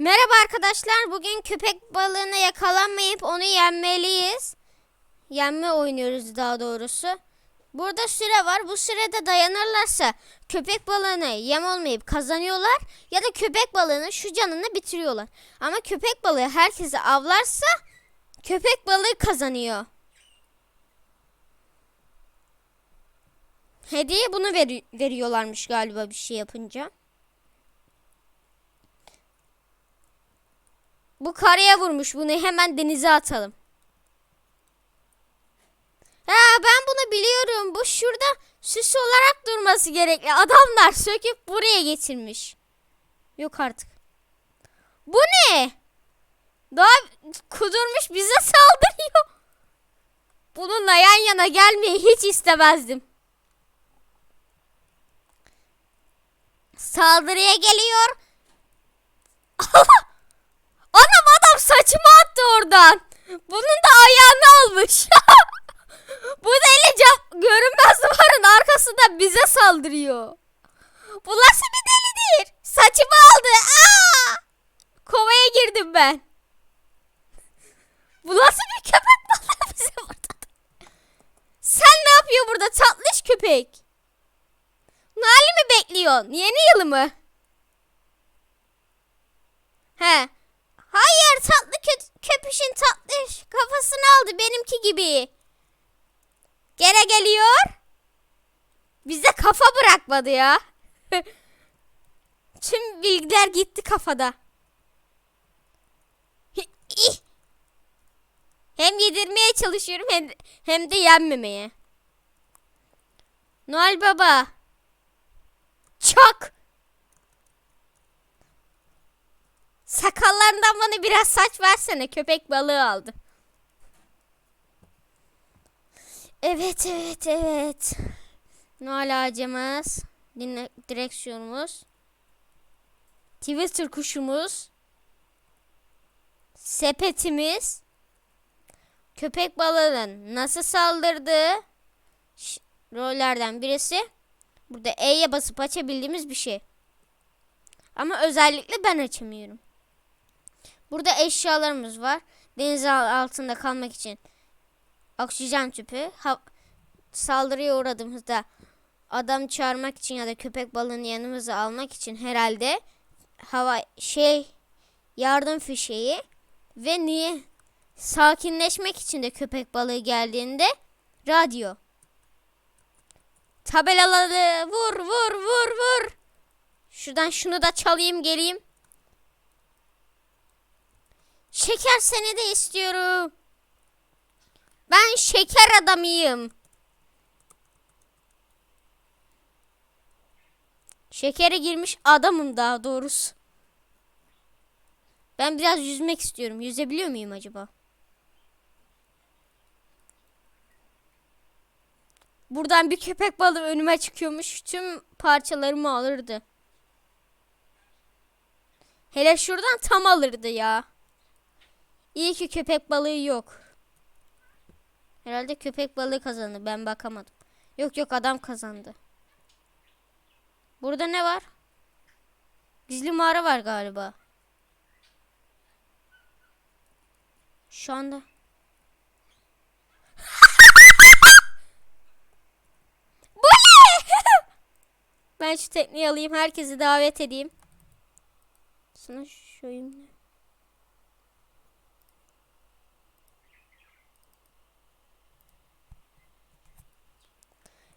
Merhaba arkadaşlar. Bugün köpek balığına yakalanmayıp onu yenmeliyiz. Yenme oynuyoruz daha doğrusu. Burada süre var. Bu sürede dayanırlarsa köpek balığını yem olmayıp kazanıyorlar ya da köpek balığının şu canını bitiriyorlar. Ama köpek balığı herkesi avlarsa köpek balığı kazanıyor. Hediye bunu veri- veriyorlarmış galiba bir şey yapınca. Bu karaya vurmuş. Bunu hemen denize atalım. Ha ben bunu biliyorum. Bu şurada süs olarak durması gerekli. Adamlar söküp buraya getirmiş. Yok artık. Bu ne? Daha kudurmuş bize saldırıyor. Bununla yan yana gelmeyi hiç istemezdim. Saldırıya geliyor. Anam adam saçımı attı oradan. Bunun da ayağını almış. Bu deli görünmez duvarın arkasında bize saldırıyor. Bu nasıl bir delidir? Saçımı aldı. Aa! Kovaya girdim ben. Bu nasıl bir köpek balığı bize vurdu? Sen ne yapıyor burada tatlış köpek? Nali mi bekliyorsun? Yeni yılı mı? He. Hayır tatlı kö- köpüşün tatlış kafasını aldı benimki gibi. Gene geliyor. Bize kafa bırakmadı ya. Tüm bilgiler gitti kafada. Hem yedirmeye çalışıyorum hem, hem de yenmemeye. Noel Baba. Çok. Sakallarından bana biraz saç versene. Köpek balığı aldı. Evet evet evet. Noel ağacımız. Dinle, direksiyonumuz. Twitter kuşumuz. Sepetimiz. Köpek balığının nasıl saldırdığı ş- rollerden birisi. Burada E'ye basıp açabildiğimiz bir şey. Ama özellikle ben açamıyorum. Burada eşyalarımız var. Deniz al- altında kalmak için oksijen tüpü. Ha- saldırıya uğradığımızda adam çağırmak için ya da köpek balığını yanımıza almak için herhalde hava şey yardım fişeği ve niye sakinleşmek için de köpek balığı geldiğinde radyo. Tabelaları vur vur vur vur. Şuradan şunu da çalayım geleyim. Şeker seni de istiyorum. Ben şeker adamıyım. Şekere girmiş adamım daha doğrusu. Ben biraz yüzmek istiyorum. Yüzebiliyor muyum acaba? Buradan bir köpek balığı önüme çıkıyormuş. Tüm parçalarımı alırdı. Hele şuradan tam alırdı ya. İyi ki köpek balığı yok. Herhalde köpek balığı kazandı. Ben bakamadım. Yok yok adam kazandı. Burada ne var? Gizli mağara var galiba. Şu anda. Bu ne? ben şu tekneyi alayım. Herkesi davet edeyim. Sana şöyle.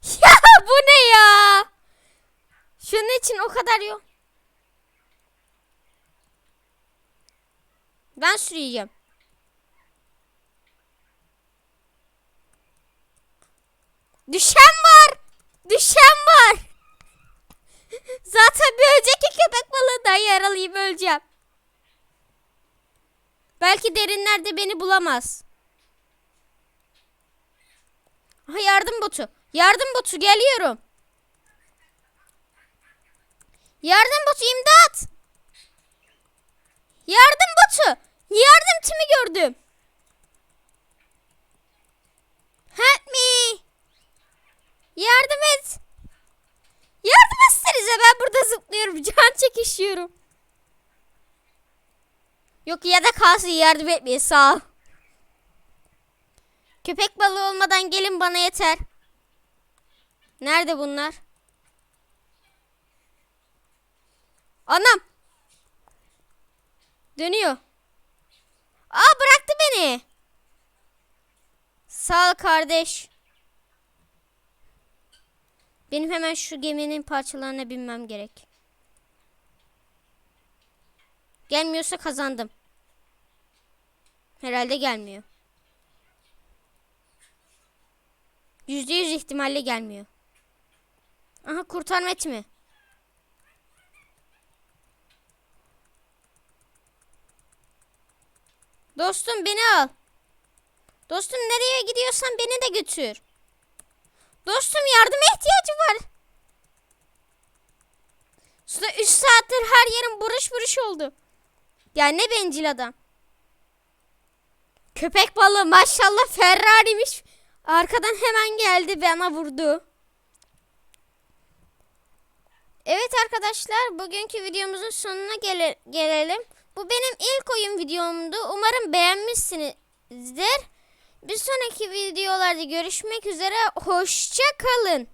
Ya bu ne ya? Şunun için o kadar yok. Ben sürüyeceğim. Düşen var. Düşen var. Zaten bir önceki köpek balığından yaralıyım öleceğim. Belki derinlerde beni bulamaz. Aha yardım botu. Yardım botu geliyorum. Yardım botu imdat. Yardım botu. Yardım timi gördüm. Help me. Yardım et. Yardım etsenize ben burada zıplıyorum. Can çekişiyorum. Yok ya da kalsın yardım etmeyin sağ ol. Köpek balığı olmadan gelin bana yeter. Nerede bunlar? Anam. Dönüyor. Aa bıraktı beni. Sağ ol kardeş. Benim hemen şu geminin parçalarına binmem gerek. Gelmiyorsa kazandım. Herhalde gelmiyor. Yüzde yüz ihtimalle gelmiyor. Aha kurtarma etimi. Dostum beni al. Dostum nereye gidiyorsan beni de götür. Dostum yardıma ihtiyacım var. Suda 3 saattir her yerim buruş buruş oldu. Ya ne bencil adam. Köpek balığı maşallah Ferrari'miş. Arkadan hemen geldi bana vurdu. Evet arkadaşlar bugünkü videomuzun sonuna gele- gelelim. Bu benim ilk oyun videomdu. Umarım beğenmişsinizdir. Bir sonraki videolarda görüşmek üzere. Hoşça kalın.